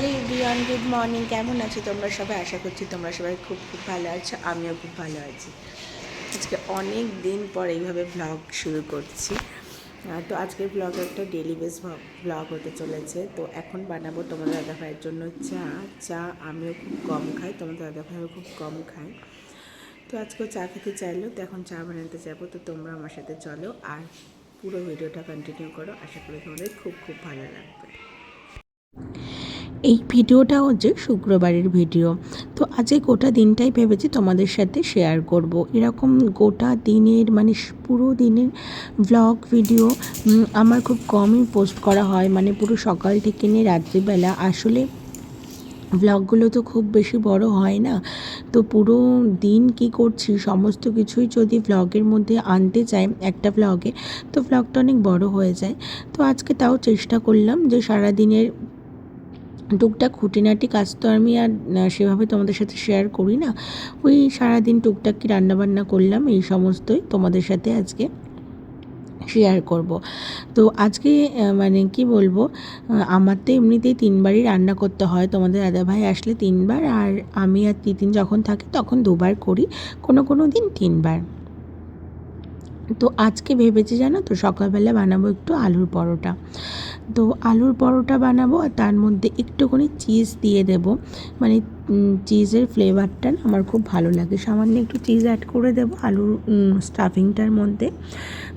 Hello everyone, good morning. কেমন আছো তোমরা সবাই? আশা করছি তোমরা সবাই খুব খুব ভালো আছো। আমিও খুব ভালো আছি। আজকে অনেক দিন পর এইভাবে ব্লগ শুরু করছি। তো আজকের ব্লগ একটা ডেলি বেস ব্লগ হতে চলেছে। তো এখন বানাবো তোমাদের দাদা ভাইয়ের জন্য চা। চা আমিও খুব কম খাই, তোমাদের দাদা ভাইও খুব কম খায়। তো আজকে চা খেতে চাইলো, তো এখন চা বানাতে যাব। তো তোমরা আমার সাথে চলো আর পুরো ভিডিওটা কন্টিনিউ করো। আশা করি তোমাদের খুব খুব ভালো লাগবে। এই ভিডিওটা হচ্ছে শুক্রবারের ভিডিও। তো আজকে গোটা দিনটাই ভেবেছি তোমাদের সাথে শেয়ার করব। এরকম গোটা দিনের মানে পুরো দিনের ব্লগ ভিডিও আমার খুব কমই পোস্ট করা হয়। মানে পুরো সকাল থেকে নিয়ে রাত্রিবেলা। আসলে ব্লগগুলো তো খুব বেশি বড় হয় না। তো পুরো দিন কি করছি, সমস্ত কিছুই যদি ব্লগের মধ্যে আনতে চাই একটা ব্লগে তো ব্লগটা অনেক বড় হয়ে যায়। তো আজকে তাও চেষ্টা করলাম যে সারা দিনের টুকটাক খুঁটিনাটি কাজ তো আমি আর সেভাবে তোমাদের সাথে শেয়ার করি না। ওই সারাদিন টুকটাক কি রান্নাবান্না করলাম, এই সমস্তই তোমাদের সাথে আজকে শেয়ার করব। তো আজকে মানে কি বলব আমার তো এমনিতেই তিনবারই রান্না করতে হয়। তোমাদের দাদাভাই আসলে তিনবার, আর আমি আর তিতিন যখন থাকি তখন দুবার করি, কোনো কোনো দিন তিনবার। তো আজকে ভেবেছি জানো তো, সকালবেলা বানাবো একটু আলুর পরোটা। তো আলুর পরোটা বানাবো আর তার মধ্যে একটুখানি চিজ দিয়ে দেব। মানে চিজের ফ্লেভারটা আমার খুব ভালো লাগে। সামান্য একটু চিজ অ্যাড করে দেবো আলুর স্টাফিংটার মধ্যে।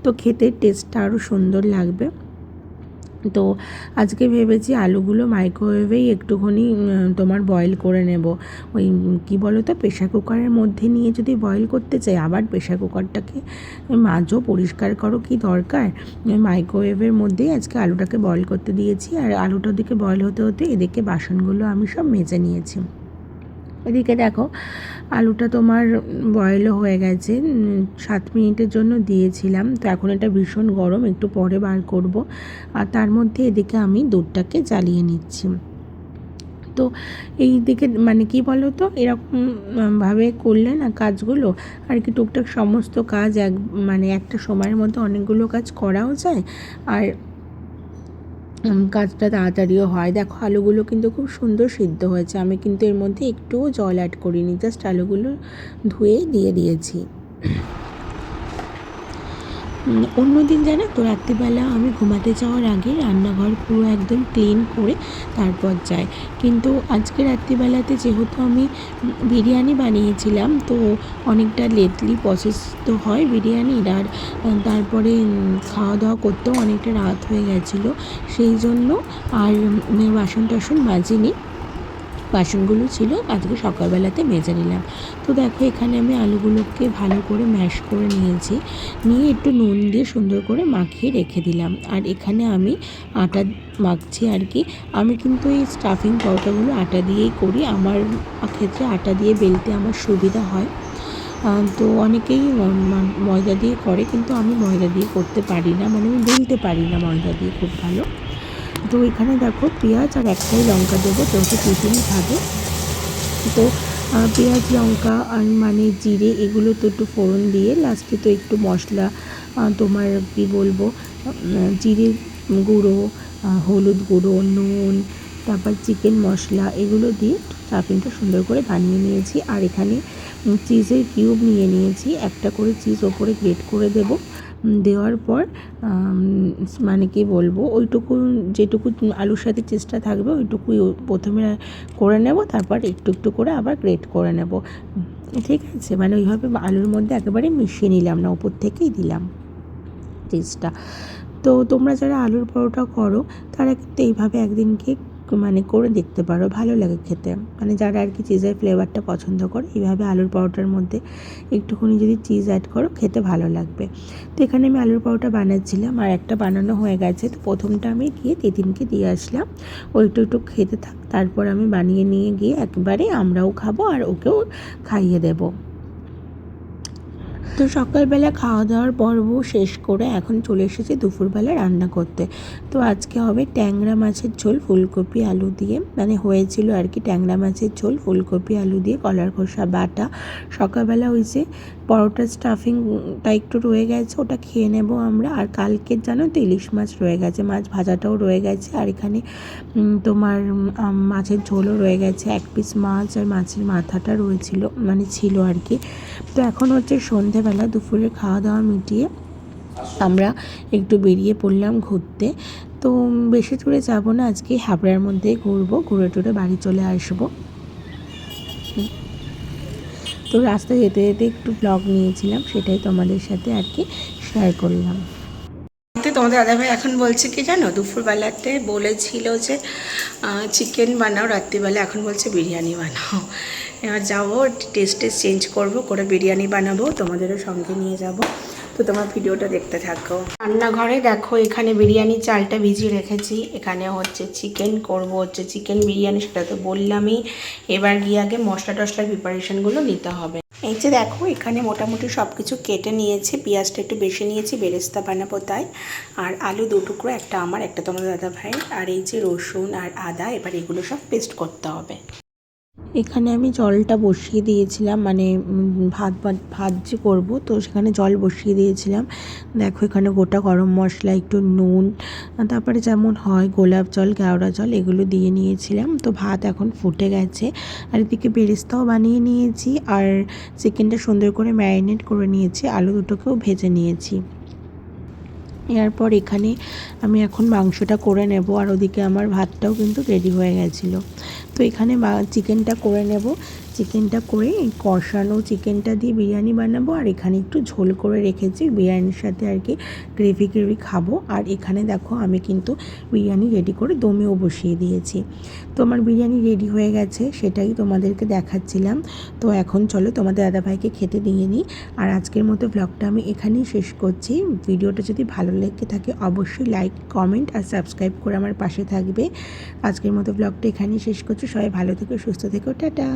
তো খেতে টেস্টটা আরও সুন্দর লাগবে। তো আজকে ভেবেছি আলুগুলো মাইক্রোওয়েভেই একটুখানি তোমার বয়েল করে নেব। ওই, কি বলো তো প্রেশার কুকারের মধ্যে নিয়ে যদি বয়েল করতে চাই, আবার প্রেশার কুকারটাকে মাজো পরিষ্কার করো কি দরকার? মাইক্রোওয়েভের মধ্যেই আজকে আলুটাকে বয়েল করতে দিয়েছি। আর আলুটা দিকে বয়েল হতে হতে এদিকে বাসনগুলো আমি সব মেজে নিয়েছি। এদিকে দেখো, আলুটা তোমার বয়েলও হয়ে গেছে। সাত মিনিটের জন্য দিয়েছিলাম। তো এখন এটা ভীষণ গরম, একটু পরে বার করব। আর তার মধ্যে এদিকে আমি দুধটাকে জ্বালিয়ে নিচ্ছি। তো এই দিকে মানে কি বলো তো এরকমভাবে করলে না কাজগুলো আর কি টুকটাক সমস্ত কাজ এক মানে একটা সময়ের মধ্যে অনেকগুলো কাজ করাও যায়। আর কাজটা তাড়াতাড়িও হয়। দেখো, আলুগুলো কিন্তু খুব সুন্দর সিদ্ধ হয়েছে। আমি কিন্তু এর মধ্যে একটুও জল অ্যাড করিনি জাস্ট আলুগুলো ধুয়ে দিয়ে দিয়েছি। উম, অন্যদিন জানো তো রাত্রিবেলা আমি ঘুমাতে যাওয়ার আগে রান্নাঘর পুরো একদম ক্লিন করে তারপর যাই। কিন্তু আজকে রাত্রিবেলাতে যেহেতু আমি বিরিয়ানি বানিয়েছিলাম তো অনেকটা লেটলি প্রসেস তো হয় বিরিয়ানির আর তারপরে খাওয়া দাওয়া করতেও অনেকটা রাত হয়ে গেছিল। সেই জন্য আর বাসন টাসন মাজিনি। বাসনগুলো ছিল, আজকে সকালবেলাতে মেজে নিলাম। তো দেখো, এখানে আমি আলুগুলোকে ভালো করে ম্যাশ করে নিয়েছি। নিয়ে একটু নুন দিয়ে সুন্দর করে মাখিয়ে রেখে দিলাম। আর এখানে আমি আটা মাখছি আর কি। আমি কিন্তু এই স্টাফিং পরোটাগুলো আটা দিয়েই করি। আমার ক্ষেত্রে আটা দিয়ে বেলতে আমার সুবিধা হয়। তো অনেকেই ময়দা দিয়ে করে, কিন্তু আমি ময়দা দিয়ে করতে পারি না। মানে আমি বেলতে পারি না ময়দা দিয়ে খুব ভালো। তো এখানে দেখো পেঁয়াজ আর একটাই লঙ্কা দেবো, যেহেতু টিফিন খাবে তো পেঁয়াজ, লঙ্কা আর মানে জিরে, এগুলো তো একটু ফোড়ন দিয়ে লাস্টে তো একটু মশলা তোমার কি বলব জিরে গুঁড়ো হলুদ গুঁড়ো, নুন, তারপর চিকেন মশলা, এগুলো দিয়ে স্টাফিংটা সুন্দর করে বানিয়ে নিয়েছি। আর এখানে চিজের কিউব নিয়ে নিয়েছি। একটা করে চিজ ওপরে গ্রেট করে দেবো। দেওয়ার পর মানে কি বলব, ওইটুকু, যেটুকু আলুর সাথে চিজটা থাকবে, ওইটুকুই প্রথমে করে নেব, তারপর একটু একটু করে আবার গ্রেট করে নেব। ঠিক আছে? মানে ওইভাবে আলুর মধ্যে একেবারে মিশিয়ে নিলাম না, ওপর থেকেই দিলাম চিজটা তো তোমরা যারা আলুর পরোটা করো, তারা কিন্তু এইভাবে একদিনকে মানে করে দেখতে পারো, ভালো লাগে খেতে। মানে যারা আর কি চিজের ফ্লেভারটা পছন্দ করে, এইভাবে আলুর পরোটার মধ্যে একটুখানি যদি চিজ অ্যাড করো, খেতে ভালো লাগবে। তো এখানে আমি আলুর পরোটা বানাচ্ছিলাম, আর একটা বানানো হয়ে গেছে। তো প্রথমটা আমি গিয়ে তিতিনকে দিয়ে আসলাম। ওইটু একটু খেতে থাক, তারপর আমি বানিয়ে নিয়ে গিয়ে একবারে আমরাও খাব আর ওকেও খাইয়ে দেবো। তো সকালবেলা খাওয়া দাওয়ার পর্ব শেষ করে এখন চলে এসেছি দুপুরবেলা রান্না করতে। তো আজকে হবে ট্যাংরা মাছের ঝোল, ফুলকপি, আলু দিয়ে। মানে হয়েছিল আর কি ট্যাংরা মাছের ঝোল, ফুলকপি, আলু দিয়ে, কলার খোসা, বাটা। সকালবেলা ওই যে পরোটার স্টাফিংটা একটু রয়ে গেছে, ওটা খেয়ে নেব আমরা। আর কালকের জানো তো ইলিশ মাছ রয়ে গেছে, মাছ ভাজাটাও রয়ে গেছে। আর এখানে তোমার মাছের ঝোলও রয়ে গেছে। এক পিস মাছ আর মাছের মাথাটা রয়েছিল মানে ছিল আর কি। তো এখন হচ্ছে সন্ধেবেলা দুপুরের খাওয়া দাওয়া মিটিয়ে আমরা একটু বেরিয়ে পড়লাম ঘুরতে। তো বেশি দূরে যাব না, আজকে হাবড়ার মধ্যেই ঘুরবো, ঘুরে টুরে বাড়ি চলে আসব। তো রাস্তায় যেতে যেতে একটু ব্লগ নিয়েছিলাম, সেটাই তোমাদের সাথে আর কি শেয়ার করলাম। তোমাদের দাদাভাই এখন বলছে কি জানো, দুপুরবেলাতে বলেছিল যে চিকেন বানাও, রাত্রিবেলা এখন বলছে বিরিয়ানি বানাও। এবার যাব টেস্ট চেঞ্জ করব, করে বিরিয়ানি বানাবো, তোমাদেরও সঙ্গে নিয়ে যাব। তো তোমার ভিডিওটা দেখতে থাকো। রান্নাঘরে দেখো, এখানে বিরিয়ানি চালটা ভিজিয়ে রেখেছি। এখানে হচ্ছে চিকেন করব হচ্ছে চিকেন বিরিয়ানি, সেটা তো বললামই। এবার গিয়ে আগে মশলা টশলার প্রিপারেশনগুলো নিতে হবে। এই যে দেখো, এখানে মোটামুটি সব কিছু কেটে নিয়েছি। পেঁয়াজটা একটু বেশি নিয়েছি, বেরেস্তা বানাবো তাই। আর আলু দু টুকরো, একটা আমার, একটা তোমার দাদা ভাই আর এই যে রসুন আর আদা, এবার এগুলো সব পেস্ট করতে হবে। এখানে আমি জলটা বসিয়ে দিয়েছিলাম মানে ভাত ভাত- যে করব, তো সেখানে জল বসিয়ে দিয়েছিলাম। দেখো এখানে গোটা গরম মশলা, একটু নুন তারপরে যেমন হয় গোলাপ জল কেওড়া জল, এগুলো দিয়ে নিয়েছিলাম। তো ভাত এখন ফুটে গেছে। আর এদিকে বেরেস্তাও বানিয়ে নিয়েছি, আর চিকেনটা সুন্দর করে ম্যারিনেট করে নিয়েছি, আলু দুটোকেও ভেজে নিয়েছি। এরপর এখানে আমি এখন মাংসটা করে নেব আর ওদিকে আমার ভাতটাও কিন্তু রেডি হয়ে গেছিল। তো এখানে চিকেনটা করে নেব। চিকেনটা করে কষানো চিকেনটা দিয়ে বিরিয়ানি বানাবো, আর এখানে একটু ঝোল করে রেখেছি। বিরিয়ানির সাথে আর কি গ্রেভি গ্রেভি খাব। আর এখানে দেখো আমি কিন্তু বিরিয়ানি রেডি করে দমেও বসিয়ে দিয়েছি। তো আমার বিরিয়ানি রেডি হয়ে গেছে, সেটাই তোমাদেরকে দেখাচ্ছিলাম। তো এখন চলো তোমাদের দাদাভাইকে খেতে দিয়ে নিই। আর আজকের মতো ব্লগটা আমি এখানেই শেষ করছি। ভিডিওটা যদি ভালো লেগে থাকে অবশ্যই লাইক কমেন্ট আর সাবস্ক্রাইব করে আমার পাশে থাকবে। আজকের মতো ব্লগটা এখানেই শেষ করছি। সবাই ভালো থেকো, সুস্থ থেকো। টাটা!